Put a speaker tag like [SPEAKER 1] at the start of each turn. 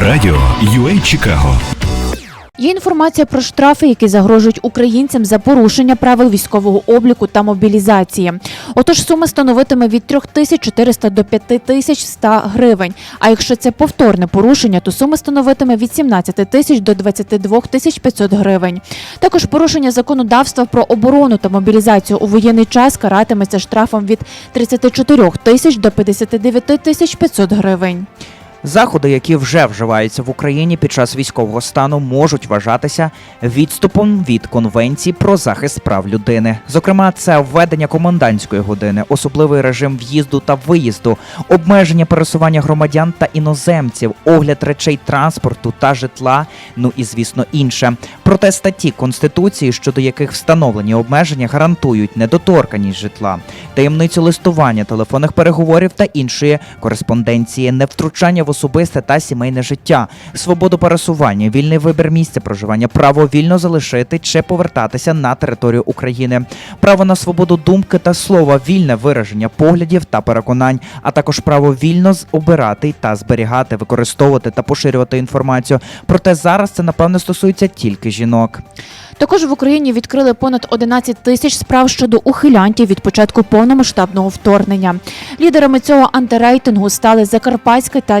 [SPEAKER 1] Радіо UA Чикаго
[SPEAKER 2] Є інформація про штрафи, які загрожують українцям за порушення правил військового обліку та мобілізації. Отож, сума становитиме від 3400 до 5100 гривень. А якщо це повторне порушення, то сума становитиме від 17 тисяч до 22 тисяч 500 гривень. Також порушення законодавства про оборону та мобілізацію у воєнний час каратиметься штрафом від 34 тисяч до 59 тисяч 500 гривень.
[SPEAKER 3] Заходи, які вже вживаються в Україні під час військового стану, можуть вважатися відступом від конвенції про захист прав людини. Зокрема, це введення комендантської години, особливий режим в'їзду та виїзду, обмеження пересування громадян та іноземців, огляд речей транспорту та житла. Ну і звісно інше. Проте статті конституції, щодо яких встановлені обмеження, гарантують недоторканість житла, таємницю листування, телефонних переговорів та іншої кореспонденції, невтручання в особисте та сімейне життя, свободу пересування, вільний вибір місця проживання, право вільно залишити чи повертатися на територію України, право на свободу думки та слова, вільне вираження поглядів та переконань, а також право вільно обирати та зберігати, використовувати та поширювати інформацію. Проте зараз це напевно стосується тільки жінок.
[SPEAKER 2] Також в Україні відкрили понад 11 тисяч справ щодо ухилянтів від початку повномасштабного вторгнення. Лідерами цього антирейтингу стали Закарпатська та